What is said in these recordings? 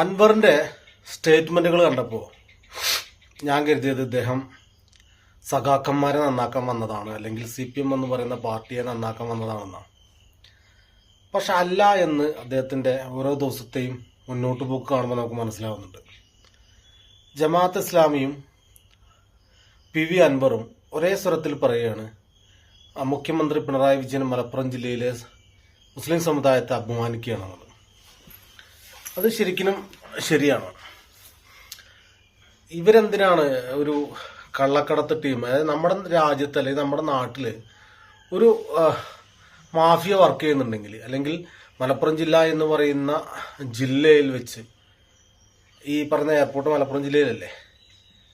അൻവറിന്റെ സ്റ്റേറ്റ്മെന്റുകൾ കണ്ടപ്പോൾ ഞാൻ കരുതിയത് ഇദ്ദേഹം സഖാക്കന്മാരെ നന്നാക്കാൻ വന്നതാണ് അല്ലെങ്കിൽ സി പി എം എന്ന് പറയുന്ന പാർട്ടിയെ നന്നാക്കാൻ വന്നതാണെന്നാണ് പക്ഷെ അല്ല എന്ന് അദ്ദേഹത്തിന്റെ ഓരോ ദിവസത്തെയും മുന്നോട്ട് പോക്ക് കാണുമ്പോൾ നമുക്ക് മനസ്സിലാവുന്നുണ്ട്. ജമാഅത്ത് ഇസ്ലാമിയും പി വി അൻവറും ഒരേ സ്വരത്തിൽ പറയുകയാണ് മുഖ്യമന്ത്രി പിണറായി വിജയൻ മലപ്പുറം ജില്ലയിലെ മുസ്ലിം സമുദായത്തെ അപമാനിക്കുകയാണെന്നുള്ളത്. അത് ശരിക്കും ശരിയാണ്. ഇവരെന്തിനാണ് ഒരു കള്ളക്കടത്ത് ടീം അതായത് നമ്മുടെ രാജ്യത്ത് അല്ലെങ്കിൽ നമ്മുടെ നാട്ടിൽ ഒരു മാഫിയ വർക്ക് ചെയ്യുന്നുണ്ടെങ്കിൽ അല്ലെങ്കിൽ മലപ്പുറം ജില്ല എന്ന് പറയുന്ന ജില്ലയിൽ വെച്ച് ഈ പറഞ്ഞ എയർപോർട്ട് മലപ്പുറം ജില്ലയിലല്ലേ?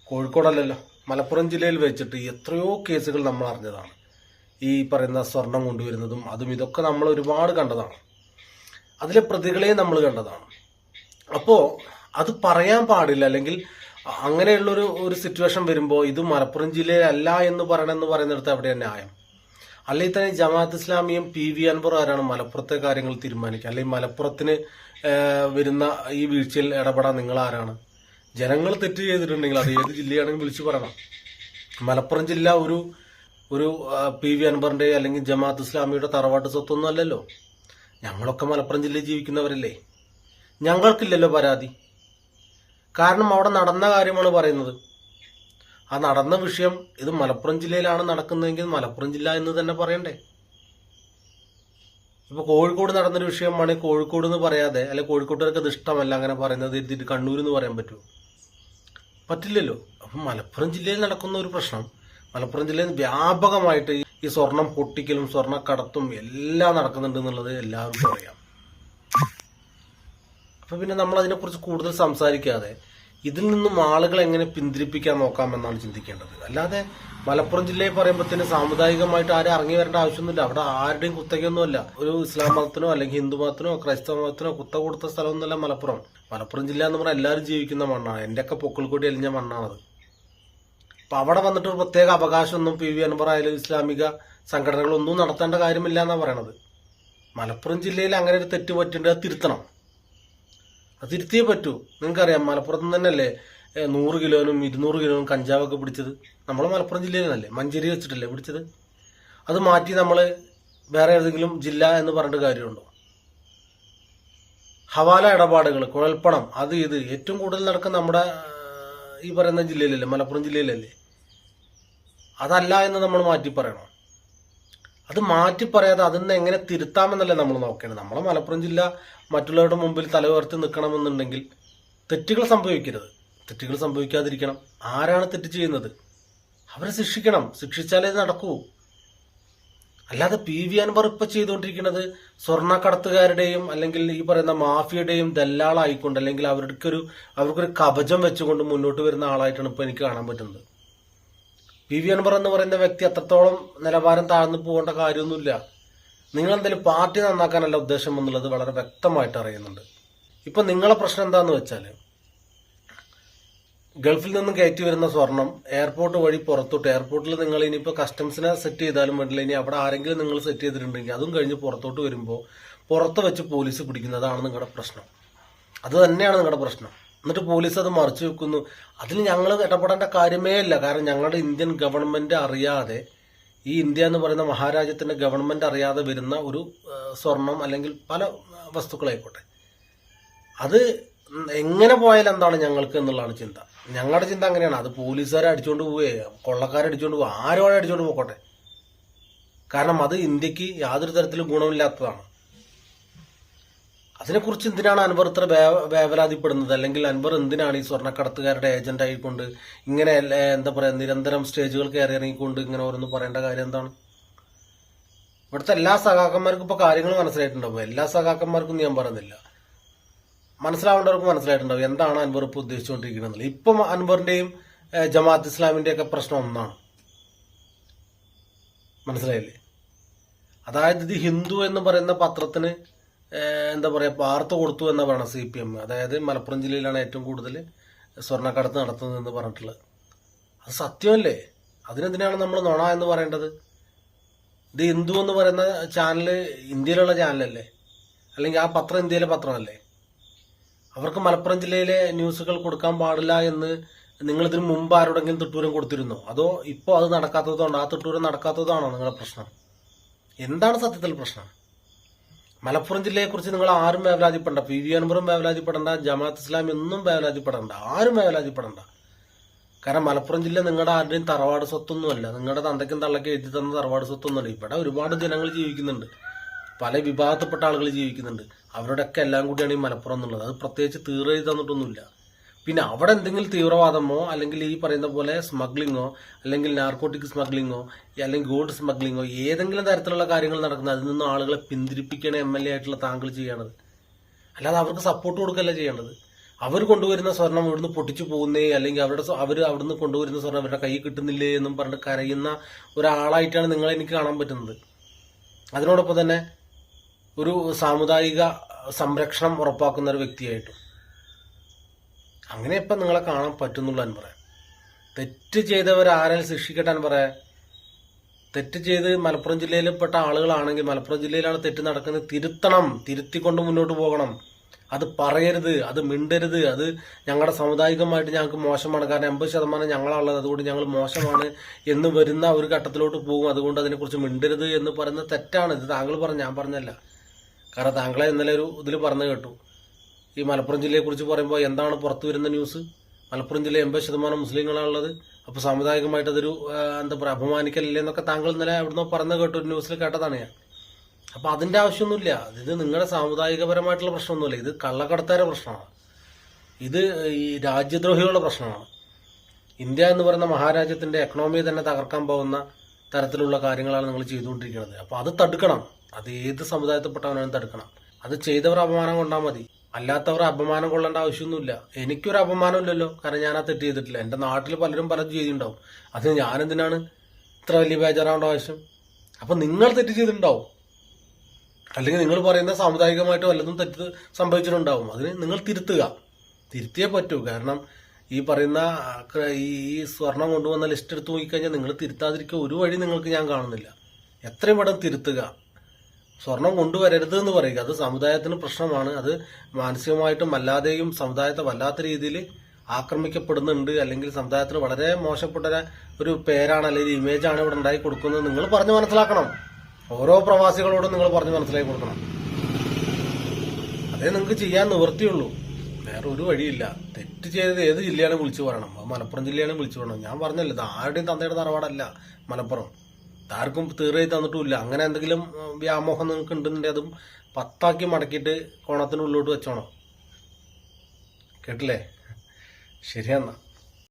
കോഴിക്കോടല്ലല്ലോ. മലപ്പുറം ജില്ലയിൽ വെച്ചിട്ട് എത്രയോ കേസുകൾ നമ്മൾ അറിഞ്ഞതാണ്. ഈ പറയുന്ന സ്വർണം കൊണ്ടുവരുന്നതും അതും ഇതൊക്കെ നമ്മൾ ഒരുപാട് കണ്ടതാണ്. അതിലെ പ്രതികളെയും നമ്മൾ കണ്ടതാണ്. അപ്പോൾ അത് പറയാൻ പാടില്ല. അല്ലെങ്കിൽ അങ്ങനെയുള്ളൊരു ഒരു സിറ്റുവേഷൻ വരുമ്പോൾ ഇത് മലപ്പുറം ജില്ലയിലല്ല എന്ന് പറയണമെന്ന് പറയുന്നിടത്ത് അവിടെ ന്യായം? അല്ലെങ്കിൽ തന്നെ ജമാഅത്ത് ഇസ്ലാമിയും പി വി അൻവർ ആരാണ് മലപ്പുറത്തെ കാര്യങ്ങൾ തീരുമാനിക്കുക? അല്ലെങ്കിൽ മലപ്പുറത്തിന് വരുന്ന ഈ വീഴ്ചയിൽ ഇടപെടാൻ നിങ്ങൾ ആരാണ്? ജനങ്ങൾ തെറ്റ് ചെയ്തിട്ടുണ്ടെങ്കിൽ അത് ഏത് ജില്ലയാണെങ്കിലും വിളിച്ചു പറയണം. മലപ്പുറം ജില്ല ഒരു ഒരു പി വി അൻവറിന്റെ അല്ലെങ്കിൽ ജമാഅത്ത് ഇസ്ലാമിയുടെ തറവാട്ട് സ്വത്തൊന്നും അല്ലല്ലോ. ഞങ്ങളൊക്കെ മലപ്പുറം ജില്ലയിൽ ജീവിക്കുന്നവരല്ലേ. ഞങ്ങൾക്കില്ലല്ലോ പരാതി. കാരണം അവിടെ നടന്ന കാര്യമാണ് പറയുന്നത്. ആ നടന്ന വിഷയം ഇത് മലപ്പുറം ജില്ലയിലാണ് നടക്കുന്നതെങ്കിൽ മലപ്പുറം ജില്ല എന്ന് തന്നെ പറയണ്ടേ? ഇപ്പൊ കോഴിക്കോട് നടന്നൊരു വിഷയമാണ് കോഴിക്കോട് എന്ന് പറയാതെ അല്ലെ കോഴിക്കോട്ടുകാർക്ക് അത് ഇഷ്ടമല്ല അങ്ങനെ പറയുന്നത് എഴുതിയിട്ട് കണ്ണൂർ എന്ന് പറയാൻ പറ്റുമോ? പറ്റില്ലല്ലോ. അപ്പം മലപ്പുറം ജില്ലയിൽ നടക്കുന്ന ഒരു പ്രശ്നം മലപ്പുറം ജില്ലയിൽ വ്യാപകമായിട്ട് ഈ സ്വർണം പൊട്ടിക്കലും സ്വർണക്കടത്തും എല്ലാം നടക്കുന്നുണ്ട് എന്നുള്ളത് എല്ലാവർക്കും അറിയാം. അപ്പൊ പിന്നെ നമ്മൾ അതിനെക്കുറിച്ച് കൂടുതൽ സംസാരിക്കാതെ ഇതിൽ നിന്നും ആളുകൾ എങ്ങനെ പിന്തിരിപ്പിക്കാൻ നോക്കാമെന്നാണ് ചിന്തിക്കേണ്ടത്. അല്ലാതെ മലപ്പുറം ജില്ലയെ പറയുമ്പോഴത്തേന് സാമുദായികമായിട്ട് ആരും ഇറങ്ങി വരേണ്ട ആവശ്യമൊന്നുമില്ല. അവിടെ ആരുടെയും കുത്തകയൊന്നുമല്ല. ഒരു ഇസ്ലാം മതത്തിനോ അല്ലെങ്കിൽ ഹിന്ദു മതത്തിനോ ക്രൈസ്തവ മതത്തിനോ കുത്ത കൊടുത്ത സ്ഥലമൊന്നുമല്ല മലപ്പുറം. മലപ്പുറം ജില്ല എന്ന് പറഞ്ഞാൽ എല്ലാവരും ജീവിക്കുന്ന മണ്ണാണ് എന്റെയൊക്കെ പൊക്കിൾക്കൊടി അലിഞ്ഞ മണ്ണാണത് അപ്പൊ അവിടെ വന്നിട്ട് ഒരു പ്രത്യേക അവകാശമൊന്നും പി വി അൻവർ ആയാലും ഇസ്ലാമിക സംഘടനകളൊന്നും നടത്തേണ്ട കാര്യമില്ല എന്നാണ് പറയണത്. മലപ്പുറം ജില്ലയിൽ അങ്ങനെ ഒരു തെറ്റ് പറ്റേണ്ടത് തിരുത്തണം. അത് തിരുത്തിയേ പറ്റൂ. നിങ്ങൾക്കറിയാം മലപ്പുറത്ത് തന്നെയല്ലേ നൂറ് കിലോനും ഇരുന്നൂറ് കിലോനും കഞ്ചാവൊക്കെ പിടിച്ചത്? നമ്മൾ മലപ്പുറം ജില്ലയിൽ നിന്നല്ലേ മഞ്ചേരി വെച്ചിട്ടല്ലേ പിടിച്ചത്? അത് മാറ്റി നമ്മൾ വേറെ ഏതെങ്കിലും ജില്ല എന്ന് പറഞ്ഞിട്ട് കാര്യമുണ്ടോ? ഹവാല ഇടപാടുകൾ കുഴൽപ്പണം അത് ഇത് ഏറ്റവും കൂടുതൽ നടക്കുന്ന നമ്മുടെ ഈ പറയുന്ന ജില്ലയിലല്ലേ മലപ്പുറം ജില്ലയിലല്ലേ? അതല്ല എന്ന് നമ്മൾ മാറ്റി പറയണം? അത് മാറ്റി പറയാതെ അതിന്ന് എങ്ങനെ തിരുത്താമെന്നല്ലേ നമ്മൾ നോക്കേണ്ടത്. നമ്മളെ മലപ്പുറം ജില്ല മറ്റുള്ളവരുടെ മുമ്പിൽ തല ഉയർത്തി നിൽക്കണമെന്നുണ്ടെങ്കിൽ തെറ്റുകൾ സംഭവിക്കരുത്. തെറ്റുകൾ സംഭവിക്കാതിരിക്കണം. ആരാണ് തെറ്റ് ചെയ്യുന്നത്? അവരെ ശിക്ഷിക്കണം. ശിക്ഷിച്ചാലേ നടക്കൂ. അല്ലാതെ പി വി അൻവർ ഇപ്പൊ ചെയ്തുകൊണ്ടിരിക്കുന്നത് സ്വർണക്കടത്തുകാരുടെയും അല്ലെങ്കിൽ ഈ പറയുന്ന മാഫിയുടെയും ദല്ലാളായിക്കൊണ്ട് അല്ലെങ്കിൽ അവർക്കൊരു അവർക്കൊരു കവചം വെച്ചുകൊണ്ട് മുന്നോട്ട് വരുന്ന ആളായിട്ടാണ് ഇപ്പൊ എനിക്ക് കാണാൻ പറ്റുന്നത്. പി വി അൻവർ എന്ന് പറയുന്ന വ്യക്തി അത്രത്തോളം നിലവാരം താഴ്ന്നു പോകേണ്ട കാര്യമൊന്നുമില്ല. നിങ്ങൾ എന്തായാലും പാർട്ടി നന്നാക്കാനല്ല ഉദ്ദേശം എന്നുള്ളത് വളരെ വ്യക്തമായിട്ട് അറിയുന്നുണ്ട്. ഇപ്പൊ നിങ്ങളെ പ്രശ്നം എന്താന്ന് വെച്ചാൽ ഗൾഫിൽ നിന്നും കയറ്റി വരുന്ന സ്വർണം എയർപോർട്ട് വഴി പുറത്തോട്ട് എയർപോർട്ടിൽ നിങ്ങൾ ഇനിയിപ്പോൾ കസ്റ്റംസിനെ സെറ്റ് ചെയ്താലും വേണ്ടില്ല. ഇനി അവിടെ ആരെങ്കിലും നിങ്ങൾ സെറ്റ് ചെയ്തിട്ടുണ്ടെങ്കിൽ അതും കഴിഞ്ഞ് പുറത്തോട്ട് വരുമ്പോൾ പുറത്ത് വെച്ച് പോലീസ് പിടിക്കുന്നതാണ് നിങ്ങളുടെ പ്രശ്നം. അത് തന്നെയാണ് നിങ്ങളുടെ പ്രശ്നം. എന്നിട്ട് പോലീസ് അത് മറച്ചു വെക്കുന്നു. അതിൽ ഞങ്ങൾ ഇടപെടേണ്ട കാര്യമേ ഇല്ല. കാരണം ഞങ്ങളുടെ ഇന്ത്യൻ ഗവൺമെന്റ് അറിയാതെ ഈ ഇന്ത്യ എന്ന് പറയുന്ന മഹാരാജ്യത്തിന്റെ ഗവൺമെന്റ് അറിയാതെ വരുന്ന ഒരു സ്വർണം അല്ലെങ്കിൽ പല വസ്തുക്കളായിക്കോട്ടെ. അത് എങ്ങനെ പോയാൽ എന്താണ് ഞങ്ങൾക്ക് എന്നുള്ളതാണ് ചിന്ത. ഞങ്ങളുടെ ചിന്ത അങ്ങനെയാണ്. അത് പോലീസുകാരെ അടിച്ചുകൊണ്ട് പോവേ കൊള്ളക്കാരെ അടിച്ചുകൊണ്ട് പോവുക ആരോടെ അടിച്ചുകൊണ്ട് പോക്കോട്ടെ? കാരണം അത് ഇന്ത്യയ്ക്ക് യാതൊരു തരത്തിലും ഗുണമില്ലാത്തതാണ്. അതിനെക്കുറിച്ച് എന്തിനാണ് അൻവർ ഇത്ര വേവലാതിപ്പെടുന്നത്? അല്ലെങ്കിൽ അൻവർ എന്തിനാണ് ഈ സ്വർണക്കടത്തുകാരുടെ ഏജന്റ് ആയിക്കൊണ്ട് ഇങ്ങനെ എന്താ പറയുക നിരന്തരം സ്റ്റേജുകൾ കയറി ഇറങ്ങിക്കൊണ്ട് ഇങ്ങനെ ഓരോന്ന് പറയേണ്ട കാര്യം എന്താണ്? ഇവിടുത്തെ എല്ലാ സഖാക്കന്മാർക്കും ഇപ്പൊ കാര്യങ്ങൾ മനസ്സിലായിട്ടുണ്ടാവും. എല്ലാ സഖാക്കന്മാർക്കും ഞാൻ പറയുന്നില്ല. മനസ്സിലാവേണ്ടവർക്ക് മനസ്സിലായിട്ടുണ്ടാവും എന്താണ് അൻവർ ഇപ്പോൾ ഉദ്ദേശിച്ചുകൊണ്ടിരിക്കുന്നത്. ഇപ്പം അൻവറിന്റെയും ജമാഅത്ത് ഇസ്ലാമിന്റെയൊക്കെ പ്രശ്നം ഒന്നാണ്. മനസ്സിലായില്ലേ? അതായത് ഇത് ഹിന്ദു എന്ന് പറയുന്ന പത്രത്തിന് എന്താ പറയുക വാർത്ത കൊടുത്തു എന്ന പറയണം സി പി എം അതായത് മലപ്പുറം ജില്ലയിലാണ് ഏറ്റവും കൂടുതൽ സ്വർണക്കടത്ത് നടത്തുന്നത് എന്ന് പറഞ്ഞിട്ടുള്ളത്. അത് സത്യമല്ലേ? അതിനെന്തിനാണ് നമ്മൾ നുണ എന്ന് പറയേണ്ടത്? ഇത് ഹിന്ദു എന്ന് പറയുന്ന ചാനൽ ഇന്ത്യയിലുള്ള ചാനലല്ലേ അല്ലെങ്കിൽ ആ പത്രം ഇന്ത്യയിലെ പത്രമല്ലേ? അവർക്ക് മലപ്പുറം ജില്ലയിലെ ന്യൂസുകൾ കൊടുക്കാൻ പാടില്ല എന്ന് നിങ്ങൾ ഇതിന് മുമ്പ് ആരോടെങ്കിലും തിട്ടൂരം കൊടുത്തിരുന്നോ? അതോ ഇപ്പോൾ അത് നടക്കാത്തതുകൊണ്ടോ? ആ തിട്ടൂരം നടക്കാത്തതാണോ നിങ്ങളുടെ പ്രശ്നം? എന്താണ് സത്യത്തിൽ പ്രശ്നം? മലപ്പുറം ജില്ലയെക്കുറിച്ച് നിങ്ങൾ ആരും വേവലാതിപ്പെടണ്ട. P V അൻവറും വേവലാതിപ്പെടണ്ട. ജമാഅത്ത് ഇസ്ലാം എന്നും വേവലാതിപ്പെടണ്ട. ആരും വേവലാതിപ്പെടണ്ട. കാരണം മലപ്പുറം ജില്ല നിങ്ങളുടെ ആരുടെയും തറവാട് സ്വത്തൊന്നുമല്ല. നിങ്ങളുടെ തന്തയ്ക്കും തള്ളയ്ക്കും എഴുതി തന്ന തറവാട് സ്വത്തൊന്നുമല്ല. ഇവിടെ ഒരുപാട് ജനങ്ങൾ ജീവിക്കുന്നുണ്ട്. പല വിഭാഗത്തിൽപ്പെട്ട ആളുകൾ ജീവിക്കുന്നുണ്ട്. അവരുടെയൊക്കെ എല്ലാം കൂടിയാണ് ഈ മലപ്പുറം എന്നുള്ളത്. അത് പ്രത്യേകിച്ച് തീർ എഴുതി തന്നിട്ടൊന്നുമില്ല. പിന്നെ അവിടെ എന്തെങ്കിലും തീവ്രവാദമോ അല്ലെങ്കിൽ ഈ പറയുന്ന പോലെ സ്മഗ്ലിങ്ങോ അല്ലെങ്കിൽ നാർക്കോട്ടിക് സ്മഗ്ലിങ്ങോ അല്ലെങ്കിൽ ഗോൾഡ് സ്മഗ്ലിങ്ങോ ഏതെങ്കിലും തരത്തിലുള്ള കാര്യങ്ങൾ നടക്കുന്നത് അതിൽ നിന്നും ആളുകളെ പിന്തിരിപ്പിക്കണ എം എൽ എ ആയിട്ടുള്ള താങ്കൾ ചെയ്യണത്. അല്ലാതെ അവർക്ക് സപ്പോർട്ട് കൊടുക്കല്ല ചെയ്യേണ്ടത് അവർ കൊണ്ടുവരുന്ന സ്വർണം ഇവിടുന്ന് പൊട്ടിച്ചു പോകുന്നേ അല്ലെങ്കിൽ അവരുടെ അവർ അവിടുന്ന് കൊണ്ടുവരുന്ന സ്വർണം അവരുടെ കൈ കിട്ടുന്നില്ലേ എന്നും പറഞ്ഞിട്ട് കരയുന്ന ഒരാളായിട്ടാണ് നിങ്ങളെ എനിക്ക് കാണാൻ പറ്റുന്നത്. അതിനോടൊപ്പം തന്നെ ഒരു സാമുദായിക സംരക്ഷണം ഉറപ്പാക്കുന്ന ഒരു വ്യക്തിയായിട്ടും. അങ്ങനെ ഇപ്പം നിങ്ങളെ കാണാൻ പറ്റുന്നുള്ളൂ എന്ന് പറയാം തെറ്റ് ചെയ്തവർ ആരെങ്കിലും ശിക്ഷിക്കട്ടെ എന്ന് പറയാം തെറ്റ് ചെയ്ത് മലപ്പുറം ജില്ലയിൽ പെട്ട ആളുകളാണെങ്കിൽ മലപ്പുറം ജില്ലയിലാണ് തെറ്റ് നടക്കുന്നത്. തിരുത്തണം തിരുത്തിക്കൊണ്ട് മുന്നോട്ട് പോകണം. അത് പറയരുത് അത് മിണ്ടരുത്. അത് ഞങ്ങളുടെ സാമുദായികമായിട്ട് ഞങ്ങൾക്ക് മോശമാണ്. കാരണം എൺപത് ശതമാനം ഞങ്ങളാണുള്ളത്. അതുകൊണ്ട് ഞങ്ങൾ മോശമാണ് എന്ന് വരുന്ന ഒരു ഘട്ടത്തിലോട്ട് പോകും. അതുകൊണ്ട് അതിനെക്കുറിച്ച് മിണ്ടരുത് എന്ന് പറയുന്നത് തെറ്റാണ്. ഇത് താങ്കൾ പറഞ്ഞു ഞാൻ പറഞ്ഞല്ല. കാരണം താങ്കളെ ഇന്നലെ ഒരു ഇതിൽ പറഞ്ഞു കേട്ടു. ഈ മലപ്പുറം ജില്ലയെക്കുറിച്ച് പറയുമ്പോൾ എന്താണ് പുറത്തു വരുന്ന ന്യൂസ്? മലപ്പുറം ജില്ലയിൽ എൺപത് ശതമാനം മുസ്ലിങ്ങളാണുള്ളത്. അപ്പോൾ സാമുദായികമായിട്ട് അതൊരു എന്താ പറയുക അപമാനിക്കലില്ലേ എന്നൊക്കെ താങ്കൾ ഇന്നലെ അവിടുന്ന് പറഞ്ഞു കേട്ടു ഒരു ന്യൂസിൽ കേട്ടതാണ് ഞാൻ. അപ്പോൾ അതിന്റെ ആവശ്യമൊന്നുമില്ല. ഇത് നിങ്ങളുടെ സാമുദായികപരമായിട്ടുള്ള പ്രശ്നമൊന്നുമില്ല. ഇത് കള്ളക്കടത്താരുടെ പ്രശ്നമാണ്. ഇത് ഈ രാജ്യദ്രോഹികളുടെ പ്രശ്നമാണ്. ഇന്ത്യ എന്ന് പറയുന്ന മഹാരാജ്യത്തിന്റെ എക്കണോമിയെ തന്നെ തകർക്കാൻ പോകുന്ന തരത്തിലുള്ള കാര്യങ്ങളാണ് നിങ്ങൾ ചെയ്തുകൊണ്ടിരിക്കുന്നത്. അപ്പോൾ അത് തടുക്കണം. അത് ഏത് സമുദായത്തിൽപ്പെട്ടവനാണ് തടുക്കണം. അത് ചെയ്തവർ അപമാനം കൊണ്ടാൽ മതി. അല്ലാത്തവർ അപമാനം കൊള്ളേണ്ട ആവശ്യമൊന്നുമില്ല. എനിക്കൊരു അപമാനമില്ലല്ലോ. കാരണം ഞാൻ ആ തെറ്റ് ചെയ്തിട്ടില്ല. എന്റെ നാട്ടിൽ പലരും പലതും ചെയ്തിട്ടുണ്ടാവും അത് ഞാനെന്തിനാണ് ഇത്ര വലിയ ബേജാറാവേണ്ട ആവശ്യം? അപ്പം നിങ്ങൾ തെറ്റ് ചെയ്തിട്ടുണ്ടാവും. അല്ലെങ്കിൽ നിങ്ങൾ പറയുന്ന സാമുദായികമായിട്ട് വല്ലതും തെറ്റ് സംഭവിച്ചിട്ടുണ്ടാവും. അതിന് നിങ്ങൾ തിരുത്തുക. തിരുത്തിയേ പറ്റൂ. കാരണം ഈ പറയുന്ന ഈ സ്വർണം കൊണ്ടുവന്ന ലിസ്റ്റ് എടുത്ത് നോക്കിക്കഴിഞ്ഞാൽ നിങ്ങൾ തിരുത്താതിരിക്കുക ഒരു വഴി നിങ്ങൾക്ക് ഞാൻ കാണുന്നില്ല. എത്രയും പെട്ടെന്ന് തിരുത്തുക. സ്വർണം കൊണ്ടുവരരുത് എന്ന് പറയുക. അത് സമുദായത്തിന് പ്രശ്നമാണ്. അത് മാനസികമായിട്ടും അല്ലാതെയും സമുദായത്തെ വല്ലാത്ത രീതിയിൽ ആക്രമിക്കപ്പെടുന്നുണ്ട്. അല്ലെങ്കിൽ സമുദായത്തിന് വളരെ മോശപ്പെട്ട ഒരു- പേരാണ് അല്ലെങ്കിൽ ഇമേജാണ് ഇവിടെ ഉണ്ടായി കൊടുക്കുന്നത്. നിങ്ങൾ പറഞ്ഞു മനസ്സിലാക്കണം. ഓരോ പ്രവാസികളോടും നിങ്ങൾ പറഞ്ഞു മനസ്സിലാക്കി കൊടുക്കണം. അതേ നിങ്ങൾക്ക് ചെയ്യാൻ നിവൃത്തിയുള്ളൂ. വേറെ ഒരു വഴിയില്ല. തെറ്റ് ചെയ്തത് ഏത് ജില്ലയാണ് വിളിച്ചു പറയണം. മലപ്പുറം ജില്ലയാണ് വിളിച്ചു പറയണം. ഞാൻ പറഞ്ഞല്ലോ ഇത് ആരുടെയും തന്തയുടെ തറവാടല്ല മലപ്പുറം. ആർക്കും തീർച്ചയായി തന്നിട്ടുമില്ല. അങ്ങനെ എന്തെങ്കിലും വ്യാമോഹം നിങ്ങൾക്ക് ഉണ്ടെന്നുണ്ടെങ്കിൽ അതും പത്താക്കി മടക്കിയിട്ട് കോണത്തിനുള്ളിലോട്ട് വെച്ചോണം. കേട്ടില്ലേ? ശരിയെന്നാ.